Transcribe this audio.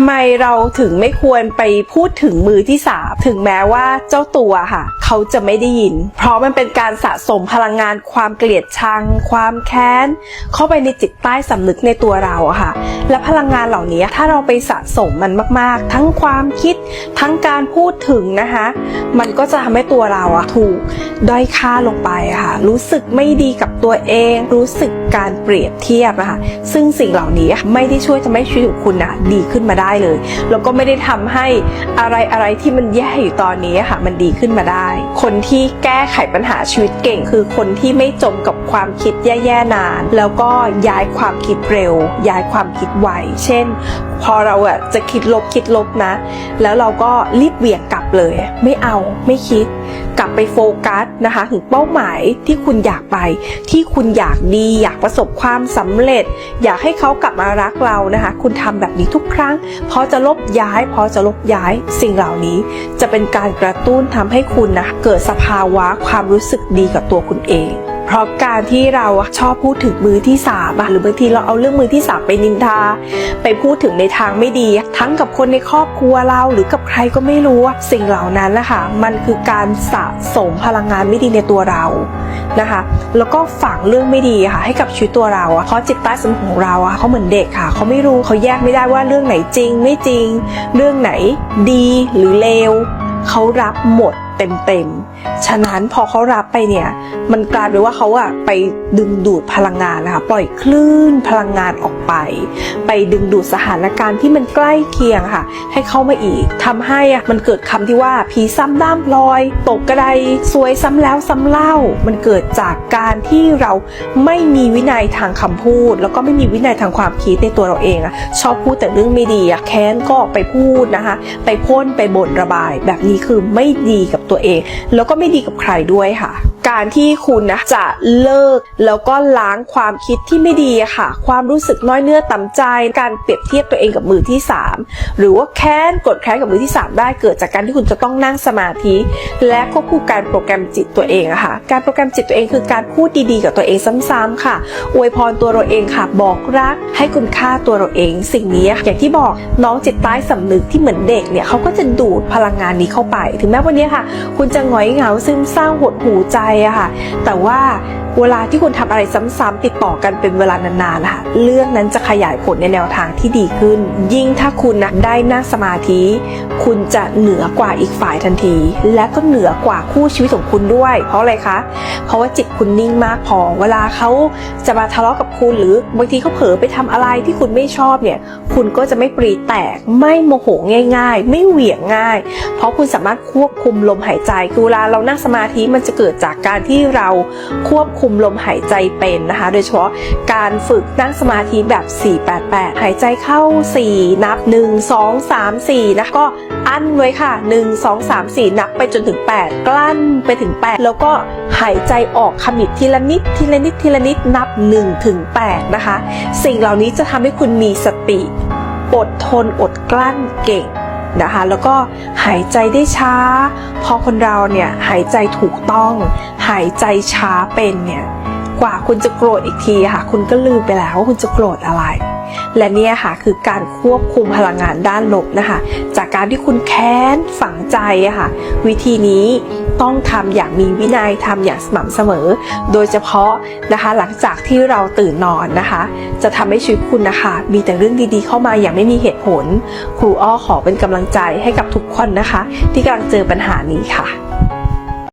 ำไมเราถึงไม่ควรไปพูดถึงมือที่สามถึงแม้ว่าเจ้าตัวค่ะ เขาจะไม่ได้ยิน เพราะมันเป็นการสะสมพลังงานความเกลียดชัง ความแค้น เข้าไปในจิตใต้สำนึกในตัวเราค่ะ และพลังงานเหล่านี้ถ้าเราไปสะสมมันมาก ๆ ทั้งความคิดทั้งการพูดถึงนะคะ มันก็จะทำให้ตัวเราอะถูกด้อยค่าลงไปค่ะ รู้สึกไม่ดีกับตัวเอง รู้สึกการเปรียบเทียบนะคะซึ่งสิ่งเหล่านี้ไม่ได้ช่วยทำให้ชีวิตของคุณนะดีขึ้นมาได้เลย แล้วก็ไม่ได้ทำให้อะไรอะไรที่มันแย่อยู่ตอนนี้ค่ะ มันดีขึ้นมาได้ คนที่แก้ไขปัญหาชีวิตเก่ง คือคนที่ไม่จมกับความคิดแย่ๆนาน แล้วก็ย้ายความคิดเร็ว ย้ายความคิดไว เช่น พอเราอะจะคิดลบคิดลบนะ แล้วเราก็รีบเหวี่ยงกลับ เลย ไม่เอาไม่คิด กลับไปโฟกัสนะคะ ถึงเป้าหมายที่คุณอยากไป ที่คุณอยากดี อยากประสบความสำเร็จ อยากให้เขากลับมารักเรานะคะ คุณทำแบบนี้ทุกครั้งพอจะลบย้ายพอจะลบย้ายสิ่งเหล่านี้ จะเป็นการกระตุ้นทำให้คุณนะเกิดสภาวะความรู้สึกดีกับตัวคุณเอง เพราะการที่เราชอบพูดถึงมือที่สามหรือบางทีเราเอาเรื่องมือที่สามไปนินทา ไปพูดถึงในทางไม่ดี ทั้งกับคนในครอบครัวเราหรือกับใครก็ไม่รู้สิ่งเหล่านั้นนะคะมันคือการสะสมพลังงานไม่ดีในตัวเรานะคะ แล้วก็ฝังเรื่องไม่ดีค่ะให้กับชีวิตตัวเราอะเพราะจิตใต้สมองของเราอะเขาเหมือนเด็กค่ะ เขาไม่รู้เขาแยกไม่ได้ว่าเรื่องไหนจริง ไม่จริง เรื่องไหนดีหรือเลวเขารับหมด เต็มๆ ฉะนั้นพอเขารับไปเนี่ย มันกลายเป็นว่าเขาอะไปดึงดูดพลังงานนะคะ ปล่อยคลื่นพลังงานออกไป ไปดึงดูดสถานการณ์ที่มันใกล้เคียงค่ะ ให้เข้ามาอีกทำให้อะมันเกิดคำที่ว่าผีซ้ำด้ามพลอย ตกกระไดซวยซ้ำแล้วซ้ำเล่า มันเกิดจากการที่เราไม่มีวินัยทางคำพูด แล้วก็ไม่มีวินัยทางความคิดในตัวเราเองอะชอบพูดแต่เรื่องไม่ดีอะแค้นก็ไปพูดนะคะ ไปพ่นไปบ่นระบาย แบบนี้คือไม่ดีกับตัวเอง แล้วก็ไม่ดีกับใครด้วยค่ะ การที่คุณนะจะเลิกแล้วก็ล้างความคิดที่ไม่ดีค่ะ ความรู้สึกน้อยเนื้อต่ำใจ การเปรียบเทียบตัวเองกับมือที่ 3 หรือว่าแค้นกดแค้นกับมือที่ 3 ได้เกิดจากการที่คุณจะต้องนั่งสมาธิ และควบคู่การโปรแกรมจิตตัวเองอะค่ะ การโปรแกรมจิตตัวเองคือการพูดดีๆกับตัวเองซ้ำๆค่ะ อวยพรตัวเราเองค่ะ บอกรัก ให้คุณค่าตัวเราเอง สิ่งนี้อย่างที่บอกน้องจิตใต้สำนึกที่เหมือนเด็กเนี่ยเขาก็จะดูดพลังงานนี้เข้าไป ถึงแม้วันนี้ค่ะคุณจะหงอยเหงาซึมเศร้าหดหูใจอะค่ะ แต่ว่าเวลาที่คุณทำอะไรซ้ำๆติดต่อกันเป็นเวลานานๆนะคะเรื่องนั้นจะขยายผลในแนวทางที่ดีขึ้น ยิ่งถ้าคุณนะได้นั่งสมาธิ คุณจะเหนือกว่าอีกฝ่ายทันที และก็เหนือกว่าคู่ชีวิตของคุณด้วย เพราะอะไรคะ เพราะว่าจิตคุณนิ่งมากพอ เวลาเขาจะมาทะเลาะกับคุณหรือบางทีเขาเผลอไปทำอะไรที่คุณไม่ชอบเนี่ย คุณก็จะไม่ปรีแตกไม่โมโหง่าย ๆ ไม่เหวี่ยงง่าย เพราะคุณสามารถควบคุมลมหายใจคือเวลาเรานั่งสมาธิมันจะเกิดจากการที่เราควบคุมลมหายใจเป็นนะคะ โดยเฉพาะการฝึกนั่งสมาธิแบบ 488 หายใจเข้า 4 นับ 1 2 3 4 นะก็อั้นไว้ค่ะ 1 2 3 4 นับไปจนถึง 8 กลั้นไปถึง 8 แล้วก็หายใจออกขมิบทีละนิดทีละนิดทีละนิดนับ1ถึง8นะคะ สิ่งเหล่านี้จะทำให้คุณมีสติ อดทนอดกลั้นเก่ง นะคะ แล้วก็หายใจได้ช้า พอคนเราเนี่ยหายใจถูกต้อง หายใจช้าเป็นเนี่ย กว่าคุณจะโกรธอีกทีค่ะ คุณก็ลืมไปแล้วว่าคุณจะโกรธอะไร และเนี่ยค่ะคือการควบคุมพลังงานด้านลบนะคะ จากการที่คุณแค้นฝังใจอะค่ะ วิธีนี้ต้องทำอย่างมีวินัยทำอย่างสม่ำเสมอ โดยเฉพาะนะคะหลังจากที่เราตื่นนอนนะคะ จะทำให้ชีวิตคุณนะคะ มีแต่เรื่องดีๆ เข้ามาอย่างไม่มีเหตุผล ครูอ้อขอเป็นกำลังใจให้กับทุกคนนะคะ ที่กำลังเจอปัญหานี้ค่ะ